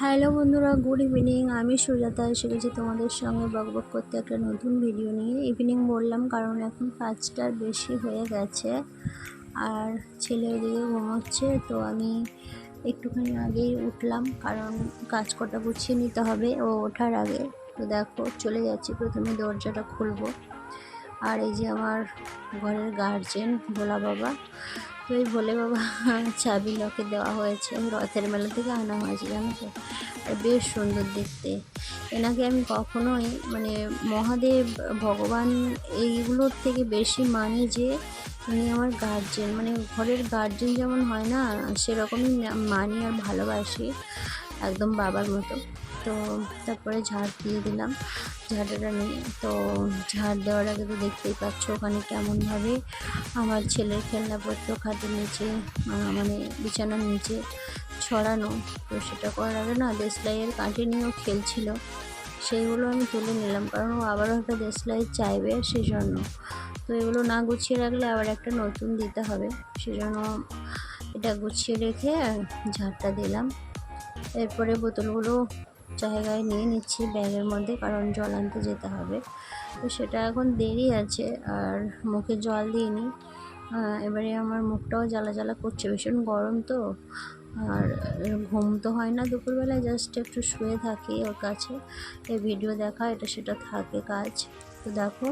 Hello বন্ধুরা, good evening. আমি সুজাতা, এসে গেছি তোমাদের সঙ্গে বকবক করতে একটা নতুন ভিডিও নিয়ে। ইভিনিং বললাম কারণ এখন পাঁচটার বেশি হয়ে গেছে আর ছেলে ওদিকে ঘুমোচ্ছে, তো আমি একটুখানি আগেই উঠলাম কারণ কাজ কটা গুছিয়ে নিতে হবে। ও ওঠার আগে তো দেখো, চলে যাচ্ছি, প্রথমে দরজাটা খুলবো। আর এই যে আমার ঘরের গার্জেন ভোলা বাবা তো এই ভোলে বাবা চাবি লকে দেওয়া হয়েছে। রথের মেলা থেকে আনা হয়েছে জানো তো বেশ সুন্দর দেখতে। এনাকে আমি কখনোই মানে মহাদেব, ভগবান এইগুলোর থেকে বেশি মানি যে উনি আমার গার্জেন মানে ঘরের গার্জেন যেমন হয় না, সেরকমই মানি আর ভালোবাসি একদম বাবার মতো। তো তারপরে ঝাড় দিয়ে দিলাম। ঝাঁটাটা নিয়ে, তো ঝাড় দেওয়ার আগে তো দেখতেই পাচ্ছ ওখানে কেমনভাবে আমার ছেলের খেলনাপত্র খাটের নিচে মানে বিছানার নিচে ছড়ানো। তো সেটা করার আগে না দেশলাইয়ের কাঁটি নিয়েও খেলছিল। সেইগুলো আমি তুলে নিলাম, কারণ ও আবারও একটা দেশলাই চাইবে সেই জন্য তো এগুলো না গুছিয়ে রাখলে আবার একটা নতুন দিতে হবে, সেজন্য এটা গুছিয়ে রেখে ঝাড়টা দিলাম। এরপরে বোতলগুলো জায়গায় নিয়ে নিচ্ছি ব্যাগের মধ্যে, কারণ জল আনতে যেতে হবে। তো সেটা এখন দেরি আছে, আর মুখে জল দিইনি। এবারে আমার মুখটাও জ্বালা জ্বালা করছে, ভীষণ গরম তো। আর ঘুম তো হয় না দুপুরবেলায়, জাস্ট একটু শুয়ে থাকি ওর কাছে। এই ভিডিও দেখা, এটা সেটা থাকে কাজ। তো দেখো,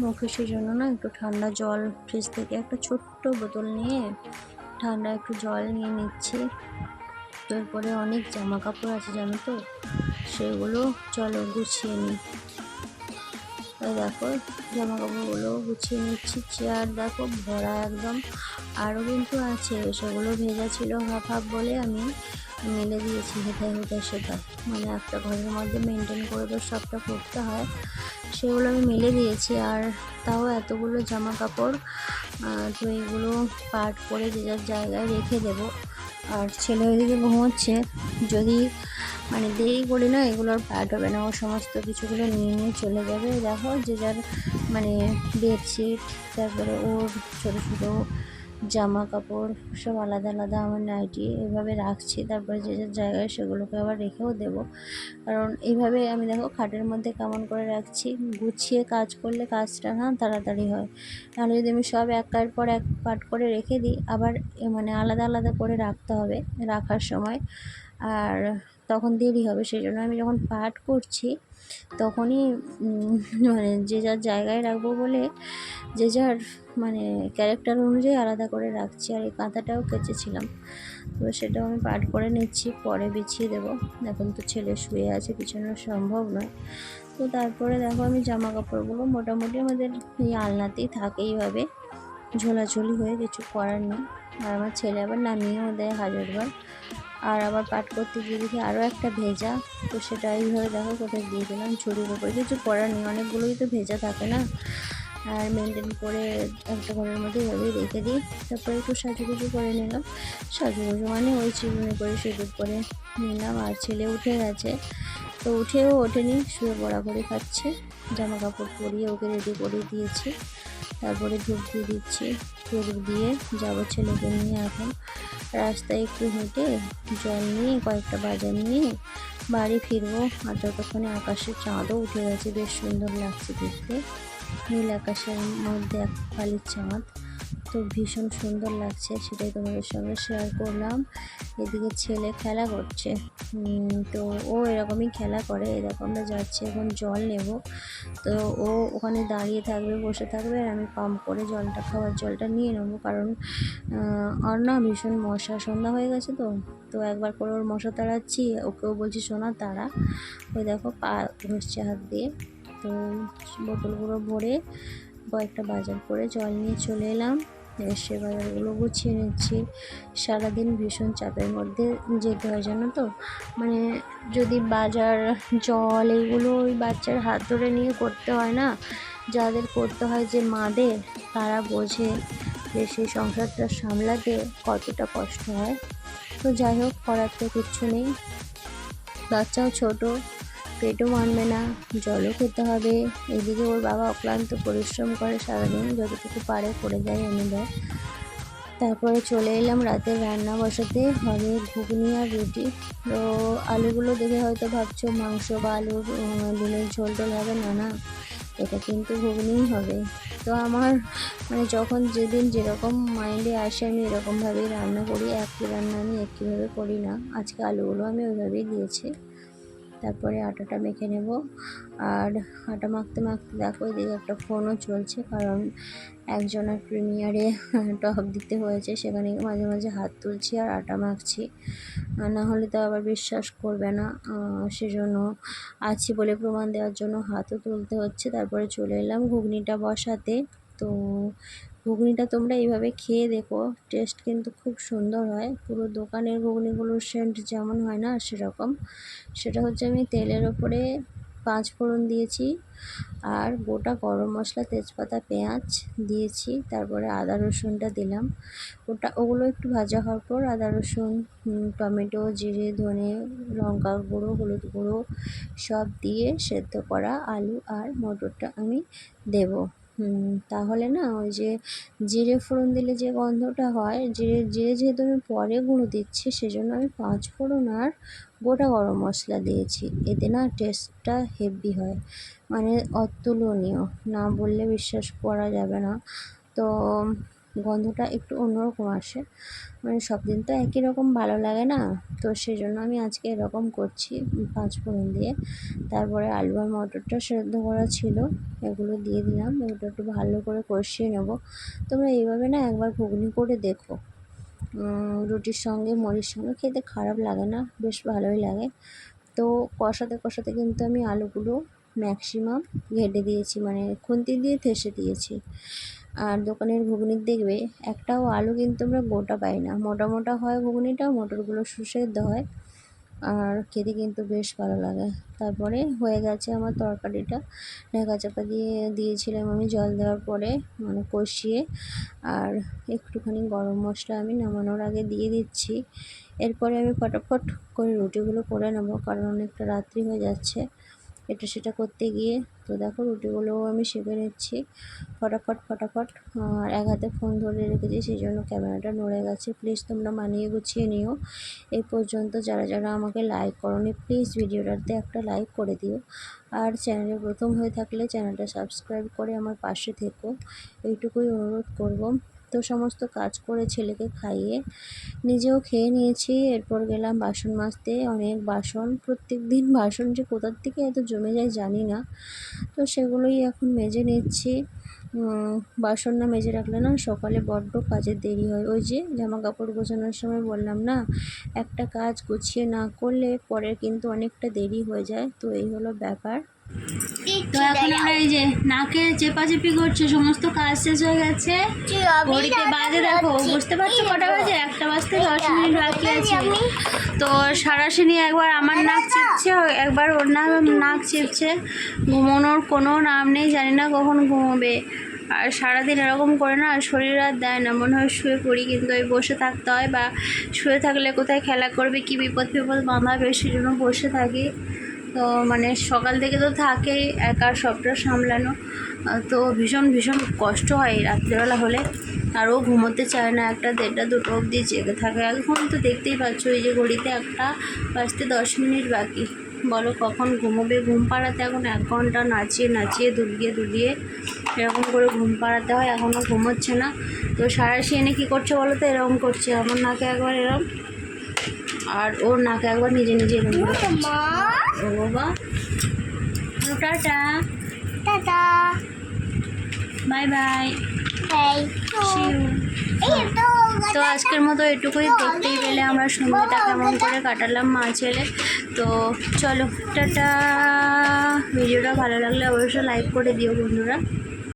মুখে সেজন্য না একটু ঠান্ডা জল, ফ্রিজ থেকে একটা ছোট্ট বোতল নিয়ে ঠান্ডা একটু জল নিয়ে নিচ্ছি। তো এরপরে অনেক জামা কাপড় আছে, জানো তো? সেগুলো চলো গুছিয়ে নিই। দেখো জামা কাপড়গুলো গুছিয়ে নিচ্ছি, চেয়ার দেখো, ভরা একদম। আরও কিন্তু আছে, সেগুলো ভেজা ছিল হাফ হাফ বলে আমি মেলে দিয়েছি, হেঁটে হেঁটে সেটা। মানে একটা ঘরের মধ্যে মেনটেন করে তো সবটা করতে হয়। সেগুলো আমি মেলে দিয়েছি, আর তাও এতগুলো জামা কাপড় তো এগুলো পাট করে যে যার জায়গায় রেখে দেবো। আর ছেলে ওইদিকে ঘুমোচ্ছে। যদি মানে দেরি করি না এগুলোর পার্ট হবে না। ও সমস্ত কিছুগুলো নিয়ে নিয়ে চলে যাবে। দেখো যে যার মানে বেডশিট তারপরে ওর ছোটো ছোটো জামা কাপড় সব আলাদা আলাদা আমার নাইটি এভাবে রাখছি। তারপরে যে যার জায়গায় সেগুলোকে আবার রেখেও দেব। কারণ এইভাবে আমি দেখো খাটের মধ্যে কেমন করে রাখছি। গুছিয়ে কাজ করলে কাজটা না তাড়াতাড়ি হয়। তাহলে যদি আমি সব এক কার পর এক পাট করে রেখে দিই, আবার মানে আলাদা আলাদা করে রাখতে হবে রাখার সময়। আর তখন দেরি হবে সেই জন্য আমি যখন পাঠ করছি, তখনই মানে যে যার জায়গায় রাখব বলে, যে যার মানে ক্যারেক্টার অনুযায়ী আলাদা করে রাখছি, আর এই কাঁথাটাও কেচেছিলাম। তো সেটাও আমি পাঠ করে নিচ্ছি, পরে বিছিয়ে দেবো। এখন তো ছেলে শুয়ে আছে, পিছনে সম্ভব নয়। তো তারপরে দেখো আমি জামা কাপড়গুলো মোটামুটি আমাদের এই আলনাতেই থাকে এইভাবে। ঝোলাঝুলি হয়ে কিছু করার নেই। আর আমার ছেলে আবার নামিয়েও দেয় হাজারবার। আর আবার পাট করতে গিয়ে দেখি আরও একটা ভেজা। তো সেটা এইভাবে দেখো, কোথায় দিয়ে দিলাম ছুরির উপরে কিছু করার নেই, অনেকগুলোই তো ভেজা থাকে না। আর মেনটেন করে একটা ঘরের মধ্যে এভাবেই রেখে দিই। তারপরে একটু সাজুগুজু করে নিলাম। সাজুগুজু মানে ওই চিরুনি করে সিঁদুর করে নিলাম। আর ছেলে উঠে গেছে। তো উঠেও ওঠেনি, শুয়ে বরাবরই খাচ্ছে। জামা কাপড় পরিয়ে ওকে রেডি করে দিয়েছি। তারপরে ধূপ দিয়ে দিচ্ছি। ধূপ দিয়ে যাব ছেলেকে নিয়ে এখন। রাস্তায় একটু হেঁটে জল নিয়ে, কয়েকটা বাজার নিয়ে বাড়ি ফিরবো। আর যতক্ষণে আকাশের চাঁদও উঠে গেছে, বেশ সুন্দর লাগছে দেখতে। নীল আকাশের মধ্যে এক খালি চাঁদ। তো ভীষণ সুন্দর লাগছে, সেটাই তোমাদের সঙ্গে শেয়ার করলাম। এদিকে ছেলে খেলা করছে। তো ও এরকমই খেলা করে, এরকম আমরা যাচ্ছি, এখন জল নেব। তো ও ওখানে দাঁড়িয়ে থাকবে, বসে থাকবে, আর আমি পাম্প করে জলটা, খাওয়ার জলটা নিয়ে নেব। কারণ আর না ভীষণ মশা, সন্ধ্যা হয়ে গেছে তো। তো একবার করে ওর মশা তাড়াচ্ছি, ওকেও বলছি, সোনা, তাড়া। ওই দেখো, পা ঘষছে হাত দিয়ে। তো বোতলগুলো ভরে কয়েকটা বাজার করে জল নিয়ে চলে এলাম। এসে বাজারগুলো গুছিয়ে নিচ্ছি। সারাদিন ভীষণ চাপের মধ্যে যেতে হয়, জানো তো? মানে যদি বাজার, জল এইগুলো ওই বাচ্চার হাত ধরে নিয়ে করতে হয় না, যাদের করতে হয় যে মাদের, তারা বোঝে যে সেই সংসারটা সামলাতে কতটা কষ্ট হয়। তো যাই হোক, করার তো কিচ্ছু নেই। বাচ্চাও ছোটো পেটও মানবে না, জলও খেতে হবে। এদিকে ওর বাবা অক্লান্ত পরিশ্রম করে সারাদিন যতটুকু পারে করে দেয় এনে দেয়। তারপরে চলে এলাম রাতের রান্না বসাতে। হবে ঘুগনি আর রুটি। তো আলুগুলো দেখে হয়তো ভাবছ, মাংস বা আলুর ডিমের ঝোল টোল হবে? না না, এটা কিন্তু ঘুগনিই হবে। তো আমার মানে যখন যেদিন যেরকম মাইন্ডে আসে, আমি এরকমভাবেই রান্না করি। একই রান্না আমি একইভাবে করি না। আজকে আলুগুলো আমি ওইভাবেই দিয়েছি। তারপরে আটাটা মেখে নেব। আর আটা মাখতে মাখতে দেখো এদিকে একটা ফোনও চলছে, কারণ একজনের প্রিমিয়ারে টপ দিতে হয়েছে, সেখানে মাঝে মাঝে হাত তুলছি আর আটা মাখছি। না হলে তো আবার বিশ্বাস করবে না। সেজন্য আছি বলে প্রমাণ দেওয়ার জন্য হাতও তুলতে হচ্ছে। তারপরে চলে এলাম ঘুগনিটা বসাতে। তো ঘুগনিটা তোমরা এইভাবে খেয়ে দেখো। টেস্ট কিন্তু খুব সুন্দর হয়। পুরো দোকানের ঘুগনিগুলোর সেন্ট যেমন হয় না, সেরকম। সেটা হচ্ছে আমি তেলের ওপরে পাঁচ ফোড়ন দিয়েছি আর গোটা গরম মশলা, তেজপাতা, পেঁয়াজ দিয়েছি, তারপরে আদা রসুনটা দিলাম। ওটা, ওগুলো একটু ভাজা হওয়ার পর আদা রসুন টমেটো, জিরে, ধনে, লঙ্কা গুঁড়ো, হলুদ গুঁড়ো সব দিয়ে সেদ্ধ করা আলু আর মটরটা আমি দেবো। তাহলে না ওই যে জিরে ফোড়ন দিলে যে গন্ধটা হয়, জিরে জিরে যেহেতু আমি পরে গুঁড়ো দিচ্ছি সেজন্য আমি পাঁচ ফোড়ন আর গোটা গরম মশলা দিয়েছি। এতে না টেস্টটা হেভি হয় মানে অতুলনীয়, না বললে বিশ্বাস করা যাবে না। তো গন্ধটা একটু অন্যরকম আসে। মানে সব দিন তো একই রকম ভালো লাগে না? তো সেই জন্য আমি আজকে এরকম করছি পাঁচ ফোড়ন দিয়ে। তারপরে আলু আর মটরটা সেদ্ধ করা ছিল, এগুলো দিয়ে দিলাম। এগুলো একটু ভালো করে কষিয়ে নেব। তোমরা এইভাবে না একবার ঘুগনি করে দেখো। রুটির সঙ্গে মুড়ির সঙ্গে খেতে খারাপ লাগে না, বেশ ভালোই লাগে। তো কষাতে কষাতে কিন্তু আমি আলুগুলো ম্যাক্সিমাম ঘেটে দিয়েছি মানে খুন্তি দিয়ে থেসে দিয়েছি। আর দোকানের ঘুগনির দেখবে, একটাও আলু কিন্তু আমরা গোটা পাই না। মোটা মোটা হয় ঘুগনিটা, মটরগুলো সুসেদ্ধ হয়। আর খেতে কিন্তু বেশ ভালো লাগে। তারপরে হয়ে গেছে আমার তরকারিটা। ঢাকা চাপা দিয়ে দিয়েছিলাম আমি জল দেওয়ার পরে মানে কষিয়ে। আর একটুখানি গরম মশলা আমি নামানোর আগে দিয়ে দিচ্ছি। এরপরে আমি ফটাফট করে রুটিগুলো করে নেব, কারণ অনেকটা রাত্রি হয়ে যাচ্ছে। এটা সেটা করতে গিয়ে তো দেখো রুটিগুলোও আমি সেঁকে নিচ্ছি। ফটাফট ফটাফট, আর এক হাতে ফোন ধরে রেখেছি, সেই জন্য ক্যামেরাটা নড়ে গেছে। প্লিজ তোমরা মানিয়ে গুছিয়ে নিও। এই পর্যন্ত যারা যারা আমাকে লাইক করনি প্লিজ ভিডিওটাতে একটা লাইক করে দিও। আর চ্যানেলে প্রথম হয়ে থাকলে চ্যানেলটা সাবস্ক্রাইব করে আমার পাশে থেকো। এইটুকুই অনুরোধ করব। তো সমস্ত কাজ করে ছেলেকে খাইয়ে নিজেও খেয়ে নিয়েছি। এরপর গেলাম বাসন মাজতে। অনেক বাসন প্রত্যেক দিন বাসন যে কোথার থেকে এত জমে যায় জানি না। তো সেগুলোই এখন মেজে নিচ্ছি। বাসন না মেজে রাখলে না সকালে বড্ড কাজের দেরি হয়। ওই যে জামা কাপড় গোছানোর সময় বললাম না, একটা কাজ গুছিয়ে না করলে পরে কিন্তু অনেকটা দেরি হয়ে যায়। তো এই হলো ব্যাপার। তো এখন আমরা এই যে নাকে চেপাচেপি করছে সমস্ত কাজ শেষ হয়ে গেছে। ঘড়িতে বাজে দেখো বুঝতে পারছ কটা বাজে? একটা বাজতে দশ মিনিট বাকি আছে। তো সারাশিনি একবার আমার নাক চিপছে একবার ওর নাক নাক চিপছে। ঘুমানোর কোনো নাম নেই জানি না কখন ঘুমোবে। আর সারাদিন এরকম করে না শরীর আর দেয় না। মনে হয় শুয়ে পড়ি কিন্তু ওই বসে থাকতে হয় বা শুয়ে থাকলে কোথায় খেলা করবে কি বিপদ বিপদ বাঁধাবে সেজন্য বসে থাকি। তো মানে সকাল থেকে তো থাকেই একা সবটা সামলানো তো ভীষণ ভীষণ কষ্ট হয় রাত্রেবেলা হলে। আরও ঘুমোতে চায় না, একটা দেড়টা, দুটো অবধি জেগে থাকে। এখন তো দেখতেই পাচ্ছ, এই যে ঘড়িতে একটা বাজতে দশ মিনিট বাকি। বলো কখন ঘুমোবে? ঘুম পাড়াতে এখন এক ঘণ্টা নাচিয়ে নাচিয়ে, দুলিয়ে দুলিয়ে এরকম করে ঘুম পাড়াতে হয়। এখনও ঘুমোচ্ছে না। তো সারাশি এনে কী করছে বলো তো? এরকম করছে। আমার নাকে একবার এরকম আর ওর নাকে একবার নিজে নিজে ও বাবা টাটা। টাটা। Bye bye. তো তো আজকের মতো এটুকুই দেখতেই পেলে আমরা সময়টা কেমন করে কাটালাম মা ছেলে। তো চলো টাটা। ভিডিওটা ভালো লাগলে অবশ্যই লাইক করে দিও বন্ধুরা।